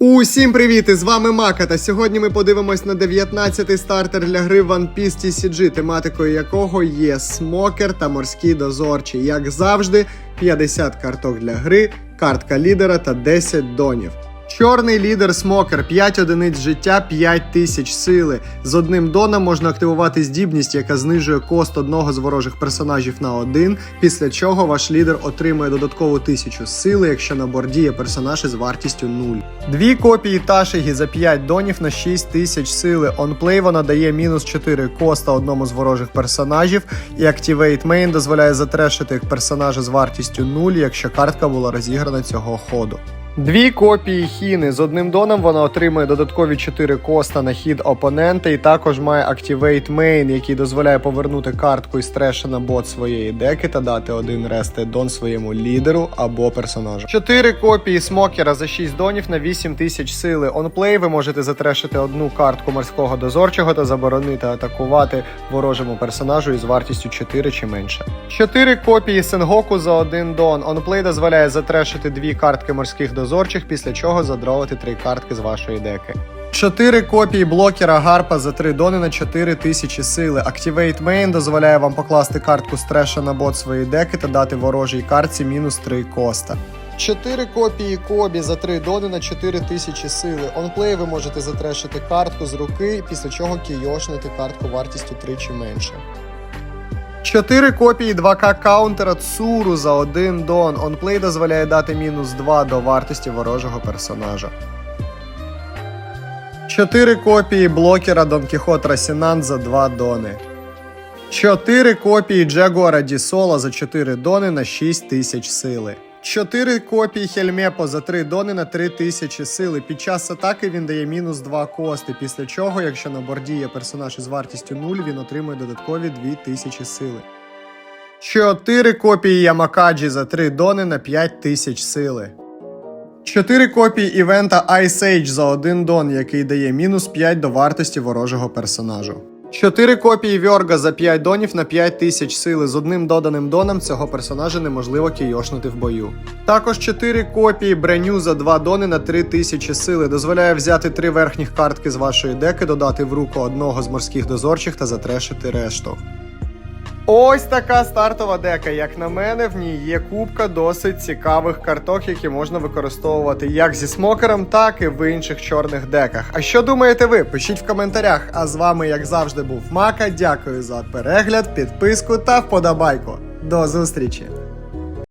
Усім привіт! З вами Мака. Та сьогодні ми подивимось на 19-й стартер для гри One Piece TCG, тематикою якого є смокер та морські дозорчі. Як завжди, 50 карток для гри, картка лідера та 10 донів. Чорний лідер смокер 5 одиниць життя, 5 тисяч сили. З одним доном можна активувати здібність, яка знижує кост одного з ворожих персонажів на один, після чого ваш лідер отримує додаткову тисячу сили, якщо на борді є персонаж із вартістю 0. Дві копії Ташигі за 5 донів на 6 тисяч сили. Онплей вона дає мінус 4 коста одному з ворожих персонажів, і Activate Main дозволяє затрешити персонажа з вартістю 0, якщо картка була розіграна цього ходу. Дві копії хіни з одним доном вона отримує додаткові 4 коста на хід опонента, і також має Activate Main, який дозволяє повернути картку із треша на бот своєї деки та дати один ресте дон своєму лідеру або персонажу. Чотири копії смокера за 6 донів на 8 тисяч сили. Онплей ви можете затрешити одну картку морського дозорчого та заборонити атакувати ворожому персонажу із вартістю 4 чи менше. Чотири копії Сенгоку за один дон. Онплей дозволяє затрешити дві картки морських дозорчих, після чого задровити три картки з вашої деки. Чотири копії блокера Гарпа за 3 дони на 4 тисячі сили. Activate Main дозволяє вам покласти картку з треша на бот своєї деки та дати ворожій картці мінус 3 коста. Чотири копії Кобі за 3 дони на 4 тисячі сили. Онплей ви можете затрешити картку з руки, після чого кійошнити картку вартістю 3 чи менше. Чотири копії 2К каунтера Цуру за один дон. Онплей дозволяє дати мінус 2 до вартості ворожого персонажа. 4 копії блокера Дон Кіхот Расінан за 2 дони. 4 копії Джегуара Дісола за 4 дони на 6 тисяч сили. Чотири копії Хельмепо за 3 дони на 3 тисячі сили. Під час атаки він дає мінус 2 кости, після чого, якщо на борді є персонаж із вартістю 0, він отримує додаткові 2 тисячі сили. Чотири копії Ямакаджі за 3 дони на 5 тисяч сили. Чотири копії івента Ice Age за один дон, який дає мінус 5 до вартості ворожого персонажу. Чотири копії Вьорга за 5 донів на 5 тисяч сили. З одним доданим доном цього персонажа неможливо кійошнути в бою. Також 4 копії Бреню за 2 дони на 3 тисячі сили. Дозволяє взяти три верхніх картки з вашої деки, додати в руку одного з морських дозорчих та затрешити решту. Ось така стартова дека. Як на мене, в ній є купка досить цікавих карток, які можна використовувати як зі смокером, так і в інших чорних деках. А що думаєте ви? Пишіть в коментарях. А з вами, як завжди, був Мака. Дякую за перегляд, підписку та вподобайку. До зустрічі!